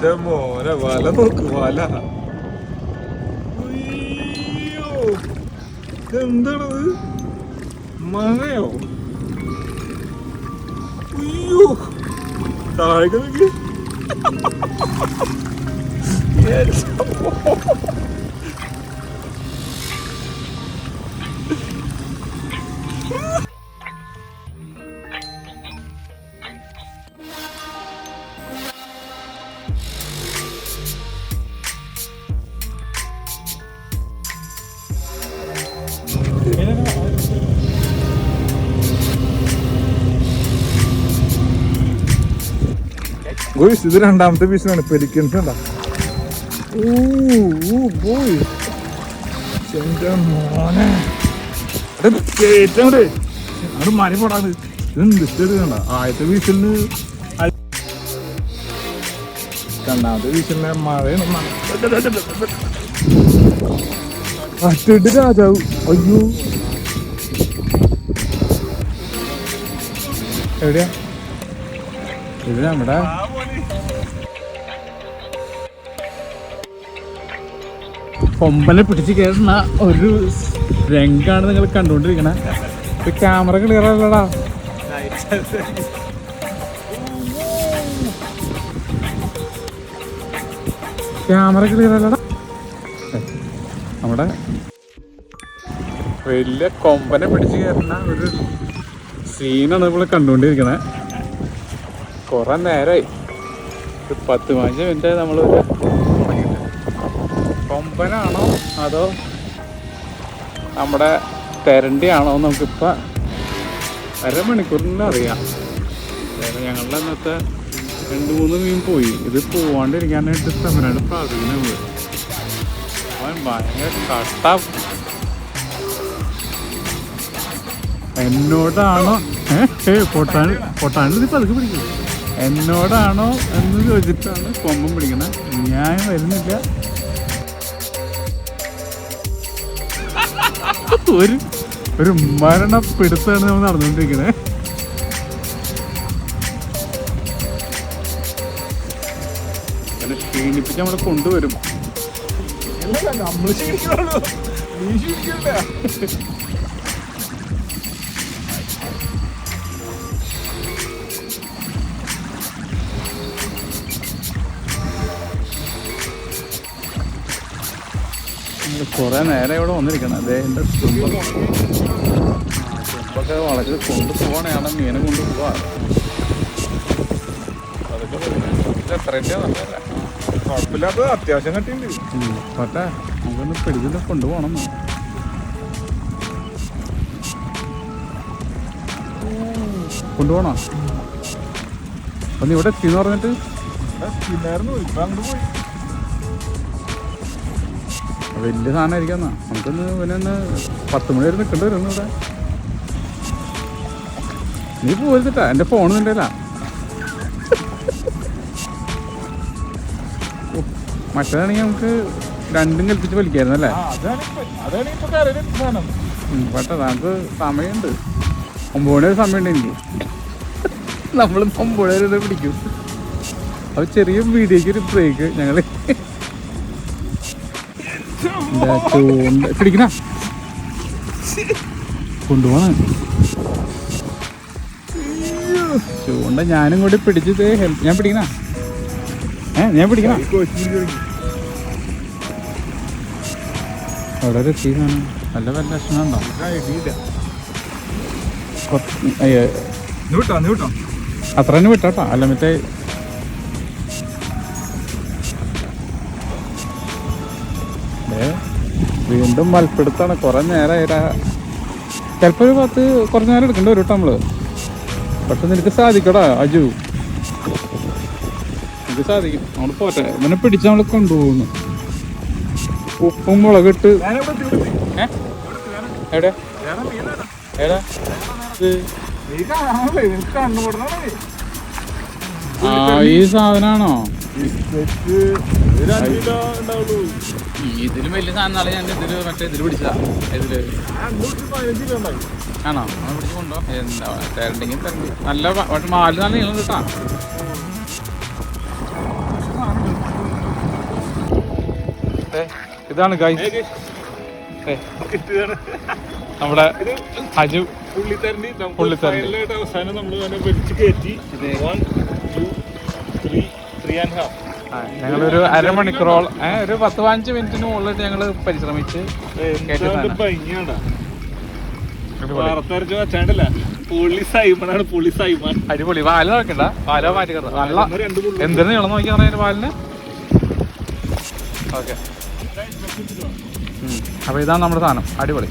എന്റെ മോനെ വല നോക്ക് വല. ഇതെന്താണത് മഴയോ? അയ്യോ താഴേക്ക് നോക്കി. ഗോയ്സ് ഇത് രണ്ടാമത്തെ പീസിനാണ് പെലിക്കൻസ് ഉണ്ടാ? ബോയ് മോനെ. കണ്ട? ആദ്യത്തെ വീശലിന് രണ്ടാമത്തെ വീശലിന് മഴയാണ് രാജാവ്. അയ്യോ. എവിടെയാ? ഇത് കൊമ്പനെ പിടിച്ച് കയറുന്ന ഒരു രംഗാണ് നിങ്ങൾ കണ്ടുകൊണ്ടിരിക്കണേ. ഇത് ക്യാമറ ക്ലിയർ അല്ലടാ. ക്യാമറ ക്ലിയർ അല്ലടാ. നമ്മുടെ വലിയ കൊമ്പനെ പിടിച്ച് കയറുന്ന ഒരു സീനാണ് നമ്മൾ കണ്ടുകൊണ്ടിരിക്കണേ. കൊറേ നേരമായി പത്ത് പതിനഞ്ച് മിനിറ്റ് നമ്മളൊരു കൊമ്പനാണോ അതോ നമ്മുടെ തെരണ്ടിയാണോ നമുക്കിപ്പോൾ അരമണിക്കൂറിന് അറിയാം. അതായത് ഞങ്ങളുടെ അന്നത്തെ രണ്ട് മൂന്ന് മീൻ പോയി. ഇത് പോവാണ്ടിരിക്കാനായിട്ട് സമരാണ് പ്രാർത്ഥിക്കുന്നത്. അവൻ ഭയങ്കര കട്ട എന്നോടാണോ? പൊട്ടാൻ പൊട്ടാൻ ഇത് പതുക്കെ പിടിക്കും. എന്നോടാണോ എന്ന് ചോദിച്ചിട്ടാണ് കൊമ്പം പിടിക്കുന്നത് ഞാൻ വരുന്നില്ല. ഒരു ഒരു മരണപ്പിടുത്താണ് നമ്മൾ നടന്നുകൊണ്ടിരിക്കുന്നത് ക്ഷീണിപ്പിച്ച് നമ്മളെ കൊണ്ടുവരും. നമ്മൾ ക്ഷീണിക്കണല്ലോ നീ കുറെ നേരം ഇവിടെ വന്നിരിക്കണം. അതേ എന്റെ തുമ്പൊക്കെ. വളരെ കൊണ്ടുപോകണയാണ് മീനെ കൊണ്ടുപോവാ അതൊക്കെ അത്യാവശ്യം കട്ടിണ്ട് പറ്റേ കൊണ്ടുപോകണം. കൊണ്ടുപോകണോ? അപ്പൊ നീ ഇവിടെ എത്തിന്ന് പറഞ്ഞിട്ട്? പോയി. വലിയ സാധനമായിരിക്കാം എന്നാ നമുക്കൊന്ന് പിന്നെ ഒന്ന് പത്ത് മണി വരെ നിൽക്കേണ്ടി വരും ഇവിടെ. നീ പോരുന്നിട്ടാ എന്റെ ഫോൺ നിന്റെ മറ്റേതാണെങ്കിൽ നമുക്ക് രണ്ടും കൽപ്പിച്ച് വലിക്കായിരുന്നു അല്ലേ? പട്ടെ നമുക്ക് സമയമുണ്ട്. ഒമ്പത് മണി വരെ സമയമുണ്ട് എനിക്ക്. നമ്മൾ ഒമ്പത് മണി വരെ പിടിക്കും. അത് ചെറിയ വീഡിയോക്ക് ഒരു ബ്രേക്ക് ഞങ്ങൾ ചൂണ്ട പിടിക്കണ. കൊണ്ടുപോണ. ചൂണ്ട ഞാനും കൂടി പിടിച്ചത് ഞാൻ പിടിക്കണ. ഏ ഞാൻ പിടിക്കണ. വളരെ എത്തിയതാണ്. നല്ല വല്ല ലക്ഷണം ഉണ്ടോ അത്ര തന്നെ വിട്ടാട്ടോ. അല്ല മറ്റേ വീണ്ടും മൽപ്പിടുത്താണ്. കുറെ നേരമായി ചിലപ്പോൾ ഒരു പത്ത് കുറച്ച് നേരം എടുക്കേണ്ടി വരും കേട്ടോ നമ്മൾ? പക്ഷെ നിനക്ക് സാധിക്കടാ അജു. നിനക്ക് സാധിക്കും. നമ്മൾ പോട്ടെ. ഇവനെ പിടിച്ച് നമ്മൾ കൊണ്ടുപോകുന്നു. ഉപ്പും മുളകിട്ട്. എവിടെ. എവിടെ? ഇത്. ആ ഈ സാധനാണോ? ഇതിലും വലിയ സാധനം ഞാൻ ഇതിൽ മറ്റേ ഇതിൽ പിടിച്ചതാ. ഇതിൽ. ആണോ? നമ്മൾ പിടിച്ച് എന്താ തരണ്ടെങ്കിൽ തരണ്ട്. നല്ല പക്ഷെ മാൽ നല്ല നീളം കിട്ടാ. ഇതാണ് ഗൈസ്. നമ്മുടെ അജു. പുള്ളിത്തരണ്ടി പുള്ളിത്തരണ്ടി. അവസാനം നമ്മൾ തന്നെ വലിച്ചു കയറ്റി. ഞങ്ങളൊരു അരമണിക്കൂറോളം ഒരു പത്ത് പതിനഞ്ച് മിനിറ്റിന് മുകളിൽ ഞങ്ങൾ പരിശ്രമിച്ച് അടിപൊളി. പാൽ വാൽ നോക്കണ്ട പാലോ മാറ്റി നല്ല എന്തിനു നീളം നോക്കി പറഞ്ഞ പാലിന് ഓക്കെ. അപ്പൊ ഇതാണ് നമ്മുടെ സാധനം. അടിപൊളി.